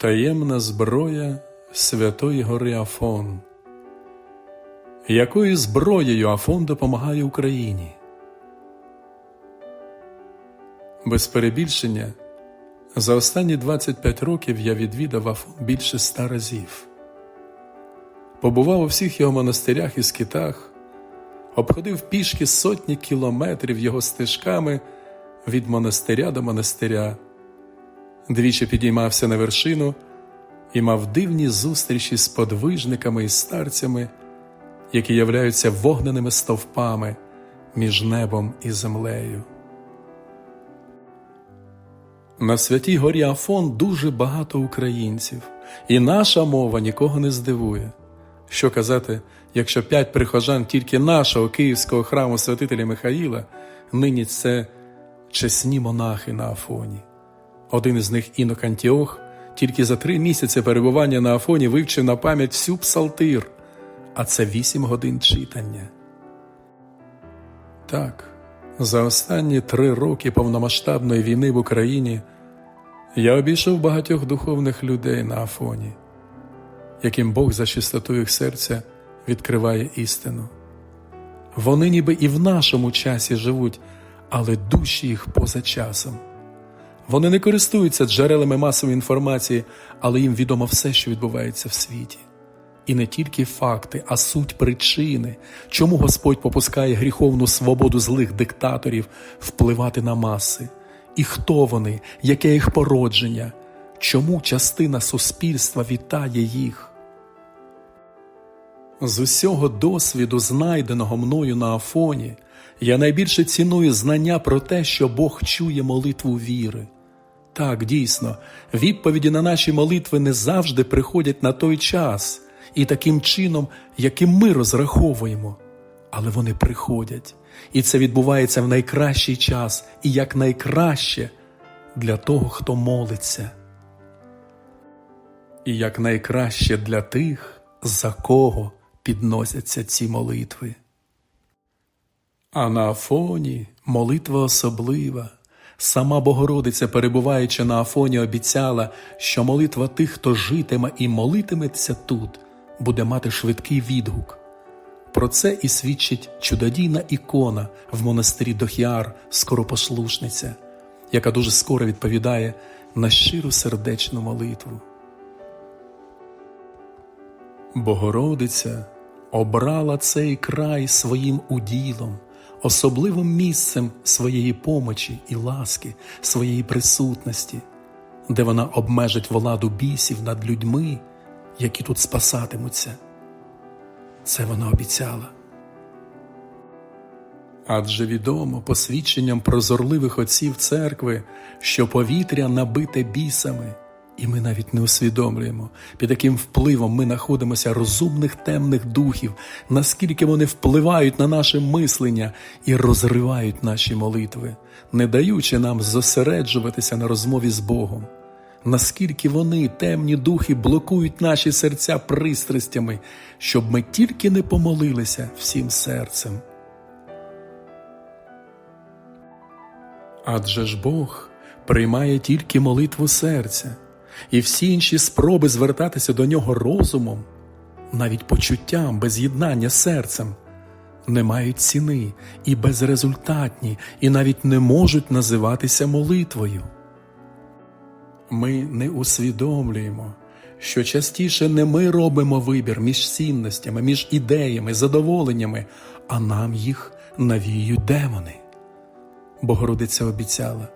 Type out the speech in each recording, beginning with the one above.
Таємна зброя Святої Гори Афон. Якою зброєю Афон допомагає Україні? Без перебільшення, за останні 25 років я відвідав Афон більше ста разів. Побував у всіх його монастирях і скитах, обходив пішки сотні кілометрів його стежками від монастиря до монастиря, двічі підіймався на вершину і мав дивні зустрічі з подвижниками і старцями, які являються вогненими стовпами між небом і землею. На святій горі Афон дуже багато українців, і наша мова нікого не здивує. Що казати, якщо п'ять прихожан тільки нашого київського храму святителя Михаїла, нині це чесні монахи на Афоні. Один із них інок Антіох тільки за три місяці перебування на Афоні вивчив на пам'ять всю псалтир, а це вісім годин читання. Так, за останні три роки повномасштабної війни в Україні я обійшов багатьох духовних людей на Афоні, яким Бог за чистоту їх серця відкриває істину. Вони ніби і в нашому часі живуть, але душі їх поза часом. Вони не користуються джерелами масової інформації, але їм відомо все, що відбувається в світі. І не тільки факти, а суть причини, чому Господь попускає гріховну свободу злих диктаторів впливати на маси, і хто вони, яке їх породження, чому частина суспільства вітає їх. З усього досвіду, знайденого мною на Афоні, я найбільше ціную знання про те, що Бог чує молитву віри. Так, дійсно, відповіді на наші молитви не завжди приходять на той час і таким чином, яким ми розраховуємо, але вони приходять, і це відбувається в найкращий час і як найкраще для того, хто молиться. І як найкраще для тих, за кого підносяться ці молитви. А на Афоні молитва особлива. Сама Богородиця, перебуваючи на Афоні, обіцяла, що молитва тих, хто житиме і молитиметься тут, буде мати швидкий відгук. Про це і свідчить чудодійна ікона в монастирі Дохіар, скоропослушниця, яка дуже скоро відповідає на щиру сердечну молитву. Богородиця обрала цей край своїм уділом, особливим місцем своєї помочі і ласки, своєї присутності, де вона обмежить владу бісів над людьми, які тут спасатимуться. Це вона обіцяла. Адже відомо посвідченням прозорливих отців церкви, що повітря набите бісами, і ми навіть не усвідомлюємо, під яким впливом ми знаходимося розумних темних духів, наскільки вони впливають на наше мислення і розривають наші молитви, не даючи нам зосереджуватися на розмові з Богом. Наскільки вони, темні духи, блокують наші серця пристрастями, щоб ми тільки не помолилися всім серцем. Адже ж Бог приймає тільки молитву серця, і всі інші спроби звертатися до нього розумом, навіть почуттям без єднання серцем, не мають ціни і безрезультатні, і навіть не можуть називатися молитвою. Ми не усвідомлюємо, що частіше не ми робимо вибір між цінностями, між ідеями, задоволеннями, а нам їх навіюють демони. Богородиця обіцяла,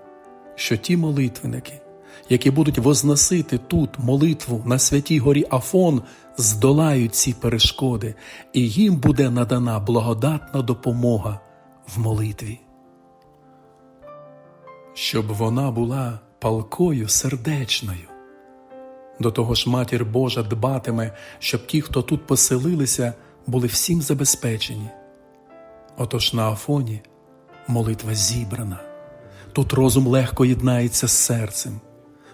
що ті молитвенники, які будуть возносити тут молитву на святій горі Афон, здолають ці перешкоди, і їм буде надана благодатна допомога в молитві. Щоб вона була палкою сердечною. До того ж, матір Божа дбатиме, щоб ті, хто тут поселилися, були всім забезпечені. Отож на Афоні молитва зібрана, тут розум легко єднається з серцем,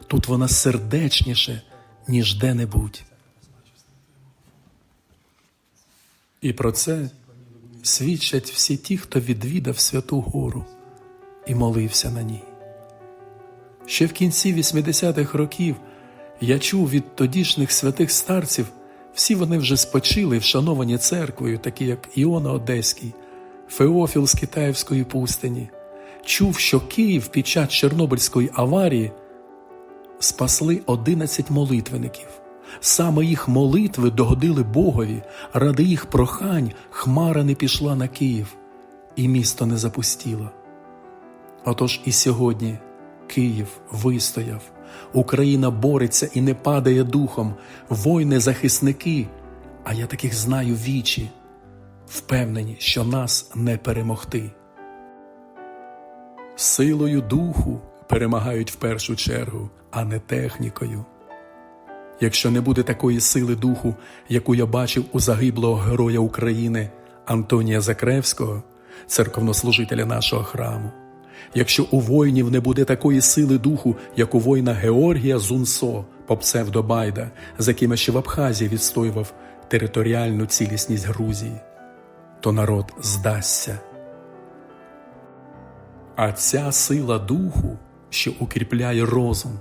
тут вона сердечніше, ніж де-небудь. І про це свідчать всі ті, хто відвідав Святу Гору і молився на ній. Ще в кінці 80-х років Я чув від тодішніх святих старців, всі вони вже спочили вшановані церквою, такі як Іона Одеський, Феофіл з Китаївської пустині. Чув, що Київ під час Чорнобильської аварії спасли 11 молитвенників. Саме їх молитви догодили Богові, ради їх прохань хмара не пішла на Київ, і місто не запустіло. Отож і сьогодні Київ вистояв, Україна бореться і не падає духом, воїни захисники, а я таких знаю вічі, впевнені, що нас не перемогти. Силою духу перемагають в першу чергу, а не технікою. Якщо не буде такої сили духу, яку я бачив у загиблого героя України Антонія Закревського, церковнослужителя нашого храму, якщо у воїнів не буде такої сили духу, як у воїна Георгія Зунсо по псевдобайда, з яким ще в Абхазії відстоював територіальну цілісність Грузії, то народ здасться. А ця сила духу, що укріпляє розум,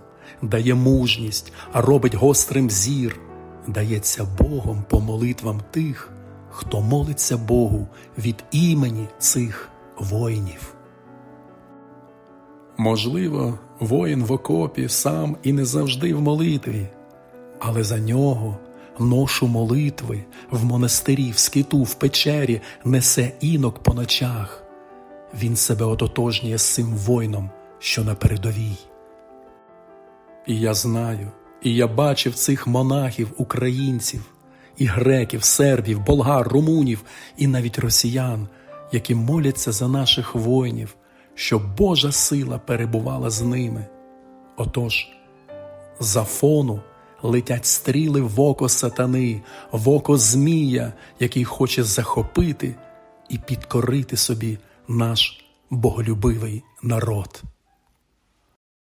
дає мужність, робить гострим зір, дається Богом по молитвам тих, хто молиться Богу від імені цих воїнів. Можливо, воїн в окопі сам і не завжди в молитві, але за нього ношу молитви в монастирі, в скиту, в печері несе інок по ночах. Він себе ототожнює з цим воїном, що на передовій. І я знаю, і я бачив цих монахів, українців, і греків, сербів, болгар, румунів, і навіть росіян, які моляться за наших воїнів, щоб Божа сила перебувала з ними. Отож, за фону летять стріли в око сатани, в око Змія, який хоче захопити і підкорити собі наш боголюбивий народ.